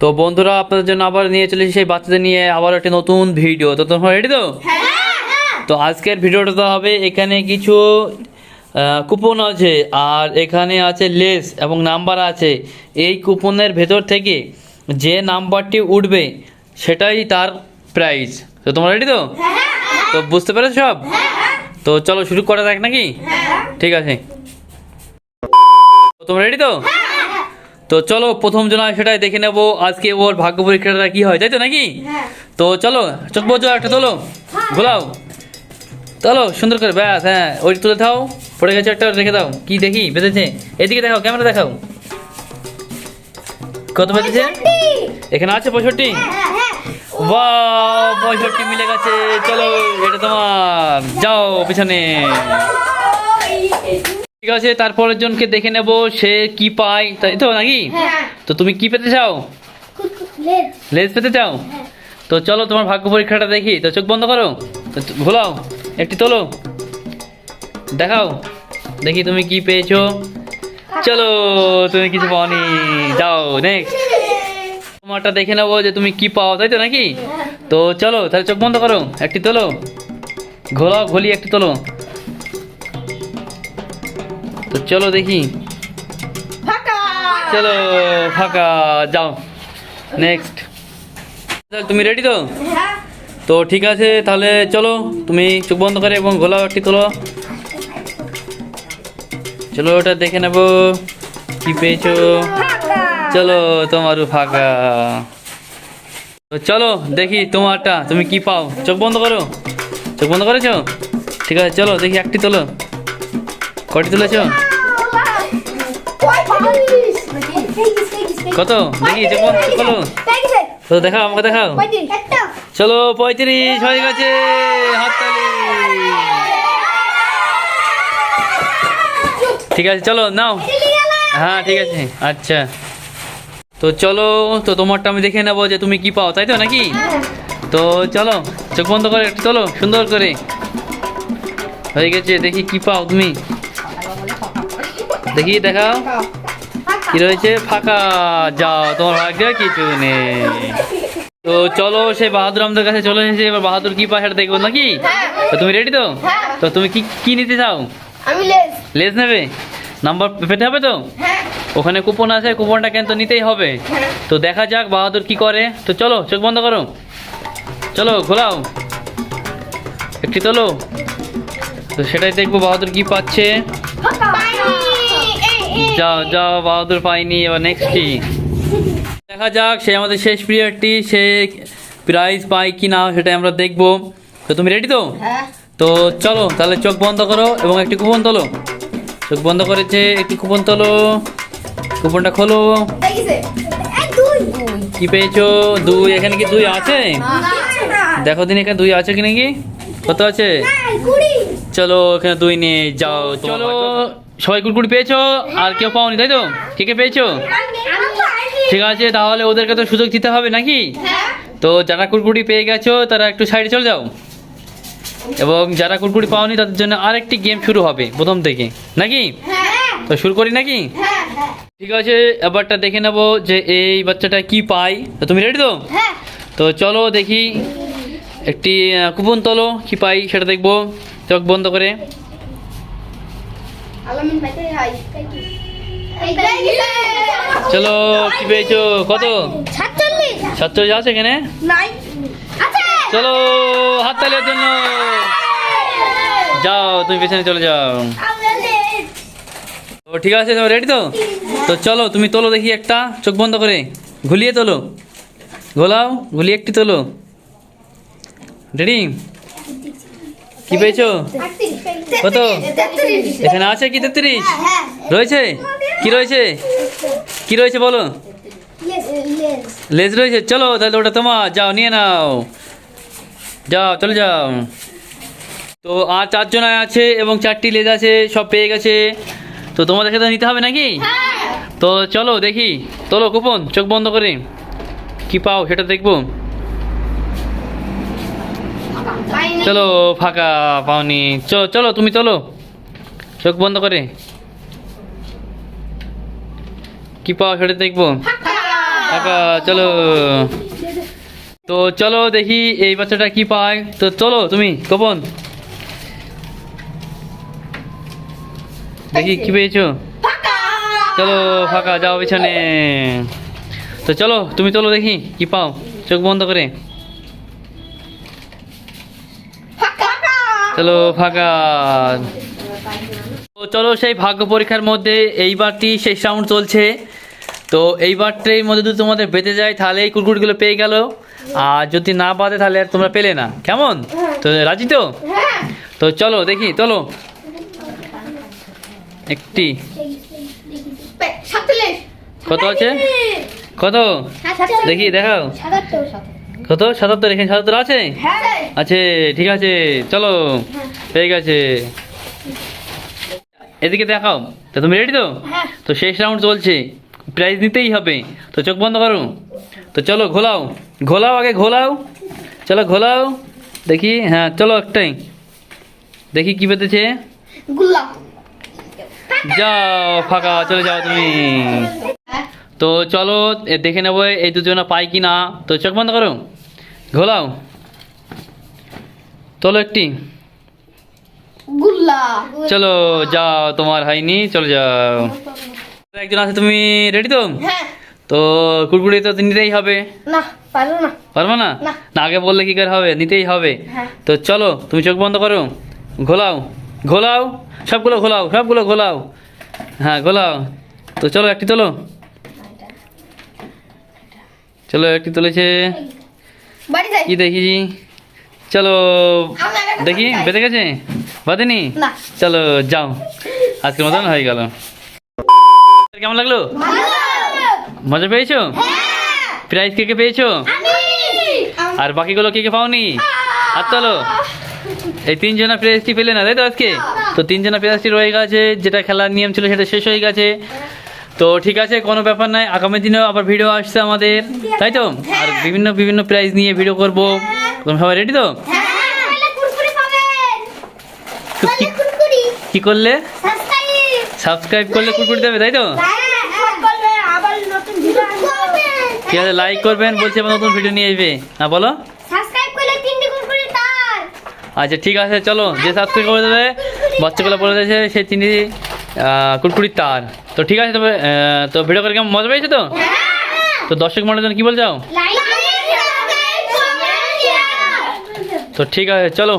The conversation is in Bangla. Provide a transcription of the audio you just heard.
তো বন্ধুরা আপনাদের জন্য আবার নিয়ে চলেছি সেই বাচ্চাদের নিয়ে আবার একটা নতুন ভিডিও। তো তোমরা রেডি তো? তো আজকের ভিডিওটা তো হবে এখানে কিছু কুপন আছে আর এখানে আছে লেস এবং নাম্বার আছে। এই কুপনের ভেতর থেকে যে নাম্বারটি উঠবে সেটাই তার প্রাইস তো তোমরা রেডি তো? তো বুঝতে পেরেছ সব? তো চলো শুরু করা যাক নাকি? ঠিক আছে। তো তোমরা রেডি তো? তো চলো প্রথম জন সেটাই দেখে নেব। আজকে ওর ভাগ্য পরীক্ষাটা কি হয় তাই তো নাকি? তো চলো চোখ বোঝো একটা তোলো ঘোলাও চলো সুন্দর করে ব্যাস হ্যাঁ ওই তুলে দাও পড়ে গেছে একটা রেখে দাও। কি দেখি বেঁধেছে? এদিকে দেখাও ক্যামেরা দেখাও। কত বেঁধেছে? এখানে আছে পঁয়ষট্টি? বা পঁয়ষট্টি মিলে গেছে। চলো এটা তোমার যাও পিছনে। ঠিক আছে তারপরের জনকে দেখে নেব সে কি পায় তাই তো নাকি? তো তুমি কি পেতে চাও? লেজ। পেতে চাও? তো চলো তোমার ভাগ্য পরীক্ষাটা দেখি তো চোখ বন্ধ করো ঘোলাও একটি তোলো দেখাও দেখি তুমি কি পেয়েছ। চলো তুমি কিছু পাওনি যাও নেক্সট তোমারটা দেখে নেব যে তুমি কি পাও তাই তো নাকি? তো চলো তাহলে চোখ বন্ধ করো একটি তোলো ঘোলাও ঘোলি একটি তোলো। তো চলো দেখি। চলো ফাঁকা যাও। নেক্সট তুমি রেডি তো? তো ঠিক আছে তাহলে চলো তুমি চোখ বন্ধ করে এবং ঘোলাও একটি তোলো। চলো ওটা দেখে নেব। কি পেয়েছ? চলো তোমারও ফাঁকা। তো চলো দেখি তোমারটা তুমি কি পাও? চোখ বন্ধ করো। চোখ বন্ধ করেছ? ঠিক আছে চলো দেখি একটি তোলো। কটি তুলেছো? কত? দেখি চোখ তো দেখাও আমাকে দেখাও। চলো পঁয়ত্রিশ হয়ে গেছে। হাততালি। ঠিক আছে চলো নাও। হ্যাঁ ঠিক আছে। আচ্ছা। তো চলো তো তোমারটা আমি দেখে নেব যে তুমি কি পাও তাই তো নাকি? তো চলো চোখ বন্ধ করে একটু চলো সুন্দর করে। হয়ে গেছে দেখি কি পাও তুমি। দেখি দেখাও। কি রয়েছে? ফাঁকা। যাও তোমার ভাগ্যে কিছু নেই। তো চলো সেই বাহাদুর আমাদের কাছে চলে এসেছে। এবার বাহাদুর কি সেটা দেখব নাকি? তো তুমি রেডি তো? তো তুমি কি কি নিতে চাও? আমি লেস লেস নেবে? নাম্বার পেতে হবে তো? হ্যাঁ। ওখানে কুপন আছে কুপনটা কিন্তু নিতেই হবে। তো দেখা যাক বাহাদুর কি করে। তো চলো চোখ বন্ধ করো। চলো খোলাও একটি তোলো। তো সেটাই দেখব বাহাদুর কি পাচ্ছে। যাও যাও বাহাদুর পাইনি এবার নেক্সট কি? দেখা যাক সে আমাদের শেষ পিরিয়ডটি সে প্রাইজ পায় কি না সেটাই আমরা দেখব। তো তুমি রেডি তো? হ্যাঁ। তো চলো তাহলে চোখ বন্ধ করো এবং একটি কুপন তোলো। চোখ বন্ধ করেছে একটি কুপন তোলো। কুপনটা খোলো। কি পেয়েছ? দুই এখানে কি দুই আছে? দেখো দিন এখানে দুই আছে কি? নাকি কত আছে? চলো এখানে দুই নিয়ে যাও। চলো। সবাই কুড়কুড়ি পেয়েছ? আর কেউ পাওনি, তাই তো? কে কে পেয়েছ? ঠিক আছে, তাহলে ওদেরকে তো সুযোগ দিতে হবে নাকি? তো যারা কুড়কুড়ি পেয়ে গেছো, তারা একটু সাইডে চলে যাও। এবং যারা কুড়কুড়ি পাওনি, তাদের জন্য আরেকটি গেম শুরু হবে, প্রথম থেকে। নাকি? তো শুরু করি নাকি? ঠিক আছে, এবারটা দেখে নেব যে এই বাচ্চাটা কি পায়। তো তুমি রেডি তো? তো চলো দেখি, একটি কুপন তোলো, কি পাই সেটা দেখব। চোখ বন্ধ করে। চলো কি পেয়েছ? কত? সাতচল্লিশ। আছে এখানে? চলো হাততালির জন্য। যাও তুমি পেছনে চলে যাও। ও ঠিক আছে তো রেডি তো? তো চলো তুমি তোলো দেখি একটা চোখ বন্ধ করে। ঘুলিয়ে তোলো। ঘোলাও ঘুলিয়ে একটি তোলো। রেডি কি পেয়েছ? কত? এখানে আছে কি তেত্রিশ? হ্যাঁ রয়েছে? কি রয়েছে? কি রয়েছে বলো? লেজ রয়েছে। চলো তাহলে ওটা তোমার। যাও নিয়ে নাও। যাও চলে যাও। তো আর চারজন আছে এবং চারটি লেজ আছে সব পেয়ে গেছে। তো তোমাদেরকে তো নিতে হবে নাকি? তো চলো দেখি। তোলো কুপন চোখ বন্ধ করে। কি পাও সেটা দেখব। চলো ফাঁকা পাওনি। চলো চলো তুমি চলো। চোখ বন্ধ করে। কি পাও সেটা দেখব? ফাঁকা। চলো। তো চলো দেখি এই বাচ্চাটা কি পায়। তো চলো তুমি গোপন। দেখি কি পেয়েছ? চলো ফাঁকা যাও পিছনে। তো চলো তুমি চলো দেখি কি পাও। চোখ বন্ধ করে। চলো ফাঁকা তো চলো সেই ভাগ্য পরীক্ষার মধ্যে এইবারটি শেষ রাউন্ড চলছে। তো এইবারটির মধ্যে যদি তোমাদের বেঁচে যায় তাহলে এই কুরকুরগুলো পেয়ে গেল। আর যদি না বাদে তাহলে আর তোমরা পেলে না। কেমন? তো রাজি তো? তো চলো দেখি চলো। একটি। কত আছে? কত? দেখি দেখাও। কত? সাতাত্তর? এখানে সাতাত্তর আছে? হ্যাঁ। আছে ঠিক আছে চলো। পেয়ে গেছে এদিকে দেখাও। তো তুমি রেডি তো? হ্যাঁ। তো শেষ রাউন্ড চলছে। প্রাইজ নিতেই হবে। তো চোখ বন্ধ করো। তো চলো ঘোলাও। ঘোলাও আগে ঘোলাও। চলো ঘোলাও। দেখি হ্যাঁ চলো একটাই। দেখি কি পেতেছে যাও ফাঁকা চলে যাও তুমি। তো চলো দেখে নেব এই দুজনে পাই কি না তো চোখ বন্ধ করো। ঘোলাও। চলো একটি। চলো যাও তোমার হয়নি চলে যাও। একজন আছে তুমি রেডি তো? হ্যাঁ। তো কুড়কুড়ি তো নিতেই হবে। পারব না। না? আগে বললে কি করে হবে? নিতেই হবে। হ্যাঁ। তো চলো তুমি চোখ বন্ধ করো। ঘোলাও। ঘোলাও। সবগুলো ঘোলাও সবগুলো ঘোলাও। হ্যাঁ ঘোলাও। তো চলো একটি তোলো। চলো একটি তুলেছে। কি দেখি? চলো দেখি বেঁধে গেছে? বাঁধেনি? চলো যাও। আজকের মতন হয়ে। গেল। কেমন লাগল? মজা পেয়েছ? হ্যাঁ। প্রাইজ কে কে পেয়েছ? আর বাকিগুলো কে কে পাওনি? আর চলো এই তিনজনা প্রাইজটি পেলে না তাই তো আজকে? তো তিনজনা প্রাইজটি রয়ে গেছে যেটা খেলার নিয়ম ছিল সেটা শেষ হয়ে গেছে। তো ঠিক আছে, কোনো ব্যাপার নাই। আগামী দিনেও আবার ভিডিও আসছে আমাদের। তাই তো? আর বিভিন্ন বিভিন্ন প্রাইজ নিয়ে ভিডিও করব। তোমরা সবাই রেডি তো? কি করলে? সাবস্ক্রাইব করলে কুকুর দেবে, তাই তো? ঠিক আছে লাইক করবেন, বলছি আবার নতুন ভিডিও নিয়ে আসবে। হ্যাঁ বলো। তিনটে আচ্ছা ঠিক আছে, চলো, যে সাবস্ক্রাইব করে দেবে, বাচ্চাগুলো বলে দিয়েছে সে চিনি কুরকুরির তার তো ঠিক আছে তবে তো ভিডিও করে কেমন মজা পেয়েছে তো? তো দর্শক মানুষজন কি বল যাও লাইক সাবস্ক্রাইব কমেন্ট শেয়ার তো ঠিক আছে চলো।